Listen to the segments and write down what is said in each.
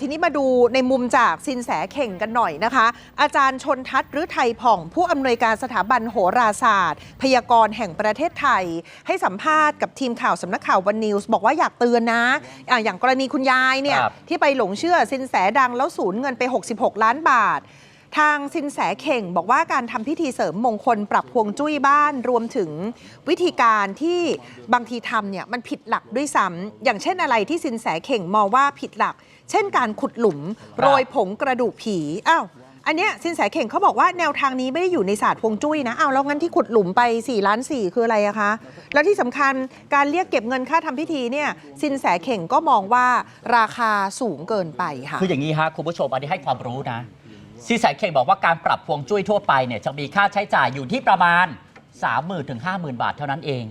ทีนี้มาดูในมุมจากสินแสเข่งกันหน่อยนะคะ อาจารย์ชนทัศน์หรือไทยผ่อง ผู้อำนวยการสถาบันโหราศาสตร์ พยากรณ์แห่งประเทศไทย ให้สัมภาษณ์กับทีมข่าวสำนักข่าววันนิวส์บอกว่าอยากเตือนนะอะอย่างกรณีคุณยายเนี่ยครับที่ไปหลงเชื่อสินแสดังแล้วสูญเงินไป 66 ล้านบาท ทางสินแสเข่งบอกว่าการทำพิธีเสริมมงคลปรับพวงจุ้ยบ้านรวมถึงวิธีการที่บางทีทำเนี่ยมันผิดหลักด้วยซ้ำอย่างเช่นอะไรที่สินแสเข่งมองว่าผิดหลัก เช่นการขุดหลุม โรยผงกระดูกผีอ้าวอันเนี้ยสินแสเข่งเขาบอกว่าแนวทางนี้ไม่ได้อยู่ในศาสตร์ฮวงจุ้ยนะเอาแล้วงั้นที่ขุดหลุมไป4ล้านสี่คืออะไรอะคะ แล้วที่สำคัญการเรียกเก็บเงินค่าทำพิธีเนี่ยสินแสเข่งก็มองว่าราคาสูงเกินไปค่ะคืออย่างนี้ฮะคุณผู้ชมอันนี้ให้ความรู้นะ ซีสายเข่งบอกว่าการปรับพวงจุ้ยทั่วไปเนี่ยจะมีค่าใช้จ่ายอยู่ที่ประมาณ 30,000ถึง50,000 บาทเท่านั้นเอง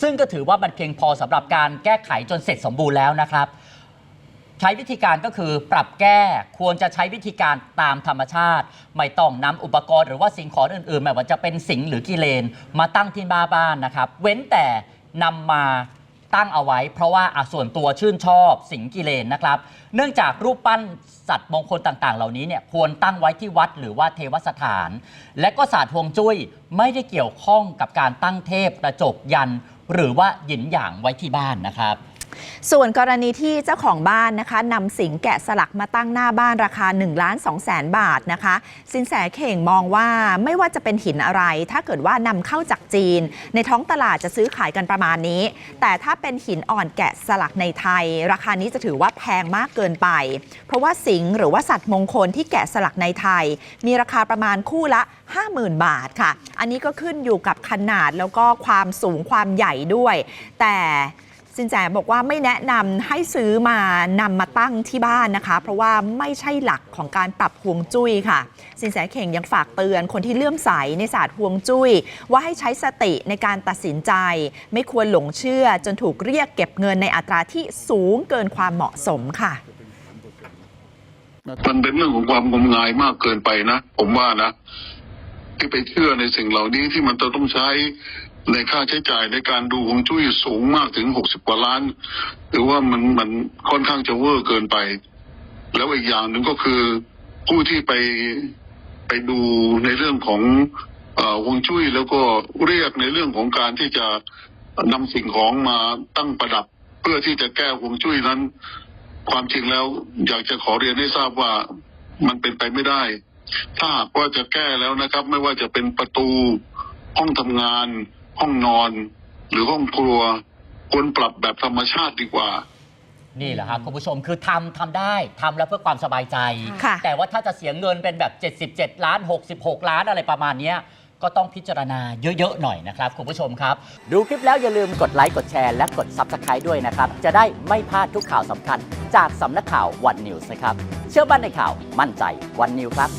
ซึ่งก็ถือว่ามันเพียงพอสำหรับการแก้ไขจนเสร็จสมบูรณ์แล้วนะครับ ใช้วิธีการก็คือปรับแก้ควรจะใช้วิธีการตามธรรมชาติ ไม่ต้องนำอุปกรณ์หรือว่าสิ่งของอื่นๆไม่ว่าจะเป็นสิงหรือกิเลนมาตั้งที่บ้าบ้านนะครับ เว้นแต่นำมา ตั้งเอาไว้ เพราะว่าส่วนตัวชื่นชอบสิงกิเลนนะครับ เนื่องจากรูปปั้นสัตว์มงคลต่างๆ เหล่านี้เนี่ยควรตั้งไว้ที่วัดหรือว่าเทวสถาน และก็ศาสตร์ฮวงจุ้ยไม่ได้เกี่ยวข้องกับการตั้งเทพกระจกยัน หรือว่าหยินหยางไว้ที่บ้านนะครับ ส่วนกรณีที่เจ้าของบ้านนะคะนำสิงแกะสลักมาตั้งหน้าบ้านราคา1ล้าน2แสนบาทนะคะ สินแสเข่งมองว่าไม่ว่าจะเป็นหินอะไร ถ้าเกิดว่านำเข้าจากจีน ในท้องตลาดจะซื้อขายกันประมาณนี้ แต่ถ้าเป็นหินอ่อนแกะสลักในไทย ราคานี้จะถือว่าแพงมากเกินไป เพราะว่าสิงหรือว่าสัตว์มงคลที่แกะสลักในไทย มีราคาประมาณคู่ละ 50,000 บาทค่ะ อันนี้ก็ขึ้นอยู่กับขนาดแล้วก็ความสูงความใหญ่ด้วย แต่ สินแสบอกว่าไม่แนะนำให้ซื้อมานำมาตั้งที่บ้านนะคะ เพราะว่าไม่ใช่หลักของการปรับฮวงจุ้ยค่ะ สินแสเข่งยังฝากเตือนคนที่เลื่อมใสในศาสตร์ฮวงจุ้ย ว่าให้ใช้สติในการตัดสินใจ ไม่ควรหลงเชื่อจนถูกเรียกเก็บเงินในอัตราที่สูงเกินความเหมาะสมค่ะมันเป็นเรื่องของความงมงายมากเกินไปนะ ผมว่านะที่ไปเชื่อในสิ่งเหล่านี้ที่มันจะต้องใช้ ในค่าใช้จ่ายในการดูฮวงจุ้ยสูงมากถึงหกสิบกว่าล้านหรือว่ามันมันค่อนข้างจะเวอร์เกินไป แล้วอีกอย่างหนึ่งก็คือผู้ที่ไปไปดูในเรื่องของเอ่อฮวงจุ้ยแล้วก็เรียกในเรื่องของการที่จะนำสิ่งของมาตั้งประดับ เพื่อที่จะแก้ฮวงจุ้ยนั้น ความจริงแล้วอยากจะขอเรียนให้ทราบว่ามันเป็นไปไม่ได้ ถ้าหากว่าจะแก้แล้วนะครับ ไม่ว่าจะเป็นประตูห้องทำงาน ห้องนอน หรือห้องครัวควรปรับแบบธรรมชาติดีกว่า นี่แหละครับคุณผู้ชมคือทำทำได้ทำแล้วเพื่อความสบายใจ ค่ะ แต่ว่าถ้าจะเสียเงินเป็นแบบ 77 ล้าน 66 ล้านอะไรประมาณเนี้ยก็ต้องพิจารณาเยอะ ๆ หน่อยนะครับคุณผู้ชมครับ ดูคลิปแล้วอย่าลืมกดไลค์กดแชร์และกด Subscribe ด้วยนะครับ จะได้ไม่พลาดทุกข่าวสำคัญ จากสำนักข่าววันนิวส์นะครับ เชื่อมั่นในข่าวมั่นใจวันนิวครับ